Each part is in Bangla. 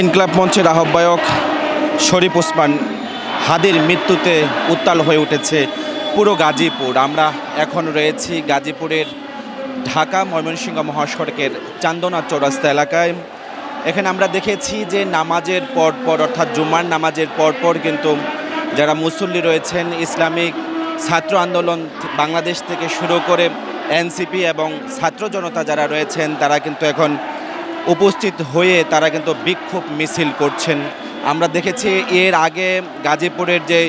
ইনকলাব মঞ্চের আহ্বায়ক শরীফ ওসমান হাদির মৃত্যুতে উত্তাল হয়ে উঠেছে পুরো গাজীপুর। আমরা এখন রয়েছি গাজীপুরের ঢাকা ময়মনসিংহ মহাসড়কের চান্দনা চৌরাস্তা এলাকায়। এখানে আমরা দেখেছি যে নামাজের পর পর, অর্থাৎ জুমার নামাজের পর পর কিন্তু যারা মুসল্লি রয়েছেন, ইসলামিক ছাত্র আন্দোলন বাংলাদেশ থেকে শুরু করে এনসিপি এবং ছাত্র জনতা যারা রয়েছেন, তারা কিন্তু এখন উপস্থিত হয়ে তারা কিন্তু বিক্ষোভ মিছিল করছেন। আমরা দেখেছি এর আগে গাজীপুরের যে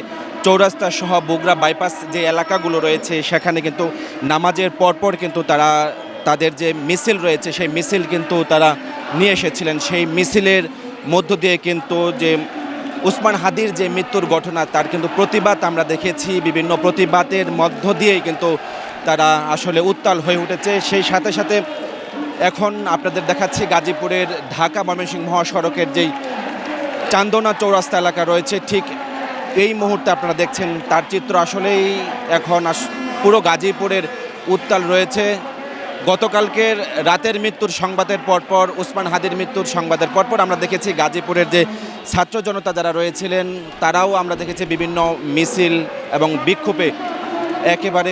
চৌরাস্তা সহ বগুড়া বাইপাস যে এলাকাগুলো রয়েছে, সেখানে কিন্তু নামাজের পরপর কিন্তু তারা তাদের যে মিছিল রয়েছে, সেই মিছিল কিন্তু তারা নিয়ে এসেছিলেন। সেই মিছিলের মধ্য দিয়ে কিন্তু যে উসমান হাদির যে মৃত্যুর ঘটনা, তার কিন্তু প্রতিবাদ আমরা দেখেছি। বিভিন্ন প্রতিবাদের মধ্য দিয়েই কিন্তু তারা আসলে উত্তাল হয়ে উঠেছে। সেই সাথে সাথে এখন আপনাদের দেখাচ্ছি গাজীপুরের ঢাকা ময়মনসিংহ মহাসড়কের যেই চান্দনা চৌরাস্তা এলাকা রয়েছে, ঠিক এই মুহূর্তে আপনারা দেখছেন তার চিত্র। আসলেই এখন পুরো গাজীপুরের উত্তাল রয়েছে। গতকালকের রাতের মৃত্যুর সংবাদের পরপর, উসমান হাদির মৃত্যুর সংবাদের পরপর আমরা দেখেছি গাজীপুরের যে ছাত্র জনতা যারা রয়েছিলেন, তারাও আমরা দেখেছি বিভিন্ন মিছিল এবং বিক্ষোভে একেবারে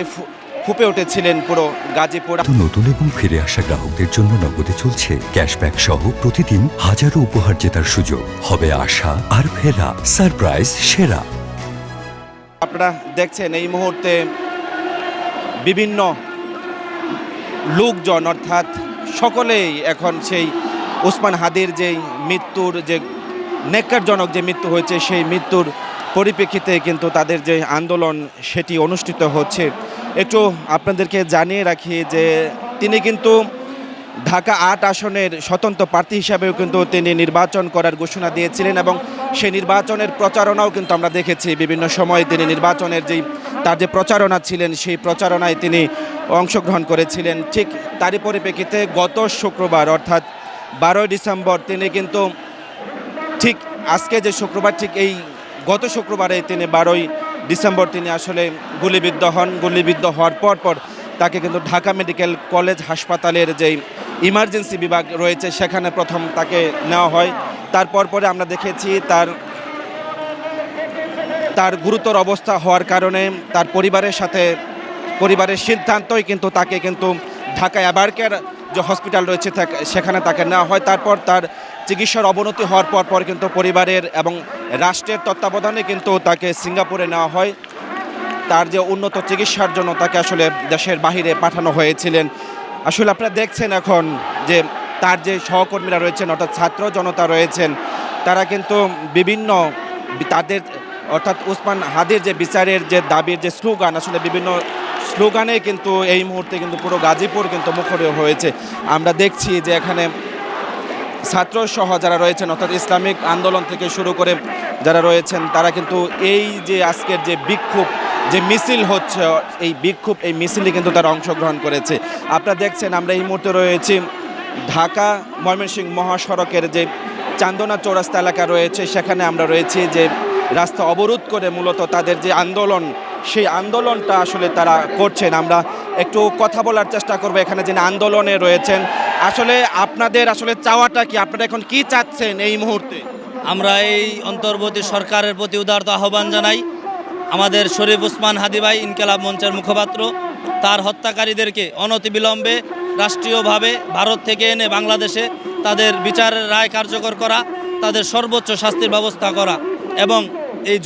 ফুপে উঠেছিলেন পুরো গাজীপুর। নতুন এবং ফিরে আসা গ্রাহকদের জন্য নগদে চলছে ক্যাশব্যাক সহ প্রতিদিন হাজারো উপহার জেতার সুযোগ। হবে আশা আর ফেরা সারপ্রাইজ সেরা। আপনারা দেখছেন এই মুহূর্তে বিভিন্ন লোকজন অর্থাৎ সকলেই এখন সেই ওসমান হাদির যেই মৃত্যুর যে নেককারজনক যে মৃত্যু হয়েছে সেই মৃত্যুর পরিপ্রেক্ষিতে কিন্তু তাদের যে আন্দোলন সেটি অনুষ্ঠিত হচ্ছে। একটু আপনাদেরকে জানিয়ে রাখি যে তিনি কিন্তু ঢাকা আট আসনের স্বতন্ত্র প্রার্থী হিসাবেও কিন্তু তিনি নির্বাচন করার ঘোষণা দিয়েছিলেন এবং সেই নির্বাচনের প্রচারণাও কিন্তু আমরা দেখেছি। বিভিন্ন সময় তিনি নির্বাচনের যেই তার যে প্রচারণা ছিলেন, সেই প্রচারণায় তিনি অংশগ্রহণ করেছিলেন। ঠিক তারই পরিপ্রেক্ষিতে গত শুক্রবার, অর্থাৎ বারোই ডিসেম্বর, তিনি কিন্তু ঠিক আজকে যে শুক্রবার, ঠিক এই গত শুক্রবারে তিনি বারোই ডিসেম্বর তিনি আসলে গুলিবিদ্ধ হন। গুলিবিদ্ধ হওয়ার পর পর তাকে কিন্তু ঢাকা মেডিকেল কলেজ হাসপাতালের যেই ইমার্জেন্সি বিভাগ রয়েছে, সেখানে প্রথম তাকে নেওয়া হয়। তারপর পরে আমরা দেখেছি তার তার গুরুতর অবস্থা হওয়ার কারণে তার পরিবারের সাথে, পরিবারের সিদ্ধান্তই কিন্তু তাকে কিন্তু ঢাকা অ্যাবারকের যে হসপিটাল রয়েছে সেখানে তাকে নেওয়া হয়। তারপর তার চিকিৎসার অবনতি হওয়ার পর পর কিন্তু পরিবারের এবং রাষ্ট্রের তত্ত্বাবধানে কিন্তু তাকে সিঙ্গাপুরে নেওয়া হয়। তার যে উন্নত চিকিৎসার জন্য তাকে আসলে দেশের বাহিরে পাঠানো হয়েছিলেন। আসলে আপনারা দেখছেন এখন যে তার যে সহকর্মীরা রয়েছেন, অর্থাৎ ছাত্র জনতা রয়েছেন, তারা কিন্তু বিভিন্ন তাদের, অর্থাৎ উসমান হাদির যে বিচারের যে দাবির যে স্লোগান, আসলে বিভিন্ন স্লোগানে কিন্তু এই মুহূর্তে কিন্তু পুরো গাজীপুর কিন্তু মুখর হয়েছে। আমরা দেখছি যে এখানে ছাত্র সহ যারা রয়েছেন, অর্থাৎ ইসলামিক আন্দোলন থেকে শুরু করে যারা রয়েছেন, তারা কিন্তু এই যে আজকের যে বিক্ষোভ, যে মিছিল হচ্ছে, এই বিক্ষোভ, এই মিছিলে কিন্তু তারা অংশগ্রহণ করেছে। আপনারা দেখছেন, আমরা এই মুহূর্তে রয়েছি ঢাকা ময়মনসিংহ মহাসড়কের যে চান্দনা চৌরাস্তা এলাকা রয়েছে, সেখানে আমরা রয়েছি যে রাস্তা অবরোধ করে মূলত তাদের যে আন্দোলন, সেই আন্দোলনটা আসলে তারা করছেন। আমরা একটু কথা বলার চেষ্টা করব। এখানে যিনি আন্দোলনে রয়েছেন আসলে আপনাদের আসলে চাওয়াটা কি? আপনারা এখন কি চাচ্ছেন এই মুহূর্তে? আমরা এই অন্তর্বর্তী সরকারের প্রতি উদারত আহ্বান জানাই। আমাদের শরীফ উসমান হাদিভাই ইনকেলাব মঞ্চের মুখপাত্র, তার হত্যাকারীদেরকে অনতিবিলম্বে রাষ্ট্রীয়ভাবে ভারত থেকে এনে বাংলাদেশে তাদের বিচারের রায় কার্যকর করা, তাদের সর্বোচ্চ শাস্তির ব্যবস্থা করা এবং এই